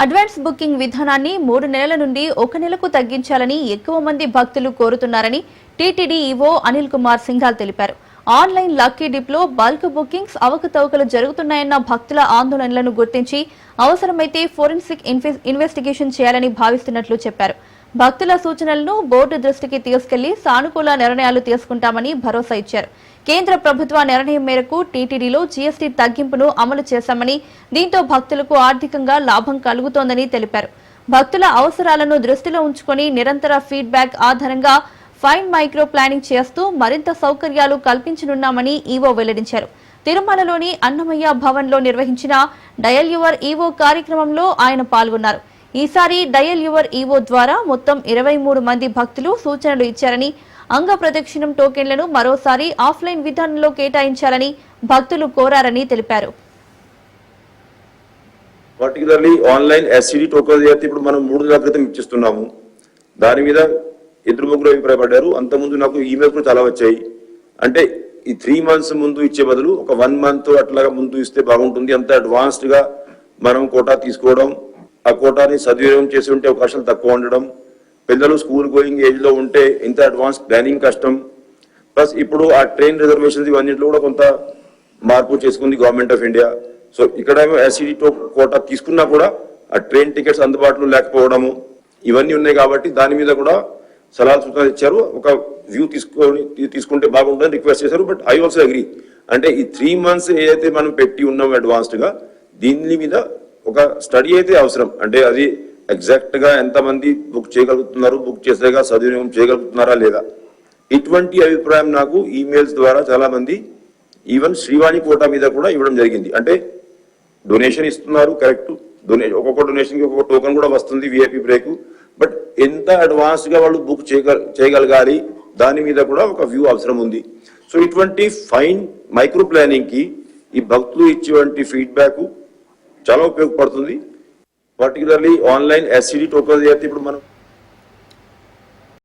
Advance booking విధానాన్ని మూడు నెలల నుండి ఒక నెలకు తగ్గించాలని ఎక్కువ మంది భక్తులు కోరుతున్నారని టీటీడీ ఈవో అనిల్ కుమార్ సింఘాల్ తెలిపారు. ఆన్లైన్ లక్కీ డిప్లో బల్క్ బుకింగ్స్ అవకతవకలు జరుగుతున్నాయన్న భక్తుల ఆందోళనలను గుర్తించి అవసరమైతే ఫోరెన్సిక్ ఇన్వెస్టిగేషన్ చేయాలని భావిస్తున్నట్లు చెప్పారు. భక్తుల సూచనలను బోర్డు దృష్టికి తీసుకెళ్ళి సానుకూల నిర్ణయాలు తీసుకుంటామని భరోసా ఇచ్చారు. కేంద్ర ప్రభుత్వ నిర్ణయం మేరకు టీటీడీలో జీఎస్టీ తగ్గింపును అమలు చేశామని దీంతో భక్తులకు ఆర్థికంగా లాభం కలుగుతోందని తెలిపారు. భక్తుల అవసరాలను దృష్టిలో ఉంచుకొని నిరంతర ఫీడ్బ్యాక్ ఆధారంగా ఫైన్ మైక్రో ప్లానింగ్ చేస్తూ మరింత సౌకర్యాలు కల్పించనున్నామని ఈవో వెల్లడించారు. తిరుమలలోని అన్నమయ్య భవన్లో నిర్వహించిన డయల్ యువర్ ఈవో కార్యక్రమంలో ఆయన పాల్గొన్నారు. ఈసారి డయల్ యువర్ ఈవో ద్వారా మొత్తం ఇరవై మూడు మంది భక్తులు సూచనలు ఇచ్చారని అంగ ప్రదక్షిణం టోకెన్లను మరోసారి ఆఫ్లైన్ విధానంలో కేటాయించాలని భక్తులు కోరారని తెలిపారు. పర్టికులర్లీ ఆన్లైన్ ఎస్సీడీ టోకన్ చేస్తే ఇప్పుడు మనం మూడు నెలల క్రితం ఇచ్చిస్తున్నాము. దాని మీద ఇద్దరు ముగ్గురు అభిప్రాయపడ్డారు. అంతకుముందు నాకు ఈమెయిల్ కూడా చాలా వచ్చాయి. అంటే ఈ త్రీ మంత్స్ ముందు ఇచ్చే బదులు ఒక వన్ మంత్ అట్లాగా ముందు ఇస్తే బాగుంటుంది. అంత అడ్వాన్స్డ్గా మనం కోటా తీసుకోవడం ఆ కోటాని సద్వినియోగం చేసి ఉంటే అవకాశాలు తక్కువ ఉండడం పిల్లలు స్కూల్ గోయింగ్ ఏజ్లో ఉంటే ఇంత అడ్వాన్స్ ప్లానింగ్ కష్టం. ప్లస్ ఇప్పుడు ఆ ట్రైన్ రిజర్వేషన్స్ ఇవన్నింటిలో కూడా కొంత మార్పు చేసుకుంది గవర్నమెంట్ ఆఫ్ ఇండియా సో ఇక్కడ ఎస్సీడీ టో కోటా తీసుకున్నా కూడా ఆ ట్రైన్ టికెట్స్ అందుబాటులో లేకపోవడము ఇవన్నీ ఉన్నాయి కాబట్టి దాని మీద కూడా సలహా సూచనలు ఇచ్చారు. ఒక వ్యూ తీసుకొని తీసుకుంటే బాగుంటుందని రిక్వెస్ట్ చేశారు. బట్ ఐ ఆల్సో అగ్రీ అంటే ఈ త్రీ మంత్స్ ఏదైతే మనం పెట్టి ఉన్నాం అడ్వాన్స్డ్గా దీని మీద ఒక స్టడీ అయితే అవసరం. అంటే అది ఎగ్జాక్ట్గా ఎంతమంది బుక్ చేయగలుగుతున్నారు బుక్ చేసేగా సద్వినియోగం చేయగలుగుతున్నారా లేదా? ఇటువంటి అభిప్రాయం నాకు ఈమెయిల్స్ ద్వారా చాలా మంది ఈవెన్ శ్రీవాణి కోటా మీద కూడా ఇవ్వడం జరిగింది. అంటే డొనేషన్ ఇస్తున్నారు కరెక్ట్. డొనే ఒక్కొక్క డొనేషన్కి ఒక్కొక్క టోకెన్ కూడా వస్తుంది విఐపి బ్రేక్. బట్ ఎంత అడ్వాన్స్గా వాళ్ళు బుక్ చేయగల చేయగలగాలి దాని మీద కూడా ఒక వ్యూ అవసరం ఉంది. సో ఇటువంటి ఫైన్ మైక్రో ప్లానింగ్కి ఈ భక్తులు ఇచ్చేటువంటి ఫీడ్బ్యాక్ చాలా ఉపయోగపడుతుంది. పర్టికులర్లీ ఆన్లైన్ ఎస్సీడీ టోకన్ చేస్తే ఇప్పుడు మనం